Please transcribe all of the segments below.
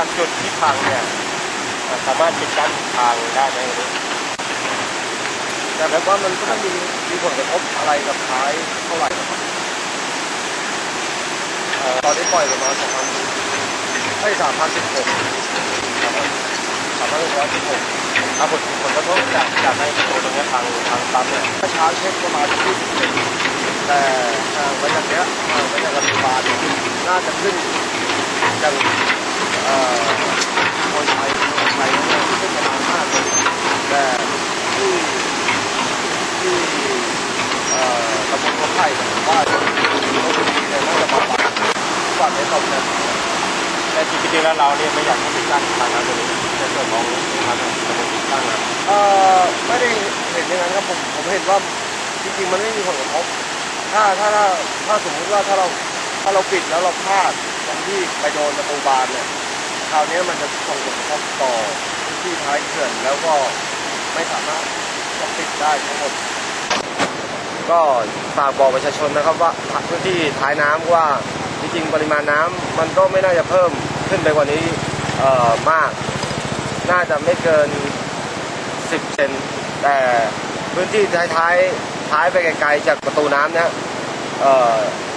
ากจุดที่พังเนี่ยสามารถปิดกั้นทางได้ไหมวันนี้แต่ผมว่ามันก็ไม่มีมีผลกระทบอะไรกับท้ายเท่าไหร่ครับตอนนี้ปล่อยประมาณสองพันไม่สามพันสิบหกสามพันหกร้อยสิบหกถ้าผลผลกระทบจากจากในประตูตรงนี้ทางทางปั๊มเนี่ยถ้าช้าเช็คประมาณยี่สิบเแต่ห่างไปจากเนี้ยห่างไปจากรัฐบาลเนี่ยน่าจะขึ้นอย่างเอ่อคนไทยคนไทยเนี่ยขึ้นประมาณห้าสิบแต่ที่ที่เอ่อตำบลคนไทยเนี่ยผมว่าโอเคเนี่ยน่าจะประมาณกว่าในตบเนี่ยแต่จริงๆแล้วเราเนี่ยไม่อยากให้ปิดกั้นทางน้ำตรงนี้ในส่วนของทางระบบปิดกั้นนะเอ่อไม่ได้เห็นอย่างนั้นครับผมผมเห็นว่าจริงๆมันไม่มีผลกระทบถ้าถ้าถ้าถ้าสมมุติว่าถ้าเราถ้าเราปิดแล้วเราพลาดตรงที่ไปโดนประตูบานเนี่ยคราวนี้มันจะส่งผลกระทบต่อที่ท้ายเขื่อนแล้วก็ไม่สามารถจะปิดได้ทั้งหมด ก็ฝากบอกประชาชนนะครับว่าพื้นที่ท้ายน้ำว่าจริงๆปริมาณน้ำมันก็ไม่น่าจะเพิ่มขึ้นไปกว่านี้มาก น่าจะไม่เกิน 10เซนแต่พื้นที่ท้ายท้ายๆท้ายไปไกลๆจากประตูน้ำเนี่ย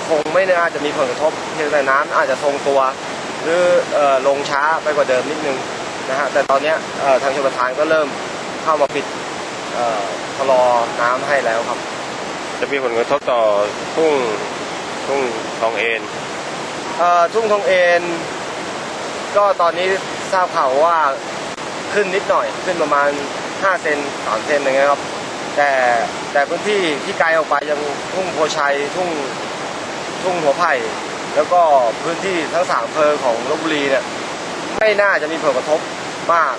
คงไม่น่าจะมีผลกระทบเพียงแต่น้ำอาจจะทรงตัว หรือออลงช้าไปกว่าเดิมนิดนึงนะฮะแต่ตอนเนี้ยทางชลประทานก็เริ่มเข้ามาปิดท่อชะลอน้ำให้แล้วครับ จะมีผลกระทบต่อทุ่งทุ่งทองเอ็นเอ่อทุ่งทองเอ็นก็ตอนนี้ทราบข่าวว่าขึ้นนิดหน่อยขึ้นประมาณ 5 เซน3เซนอย่างเงี้ยครับ แต่แต่พื้นที่ที่ไกลออกไปยังทุ่งโพชัยทุ่งทุ่งหัวไผ่แล้วก็พื้นที่ทั้งสามเภอของลบบุรีเนี่ยไม่น่าจะมีผลกระทบมาก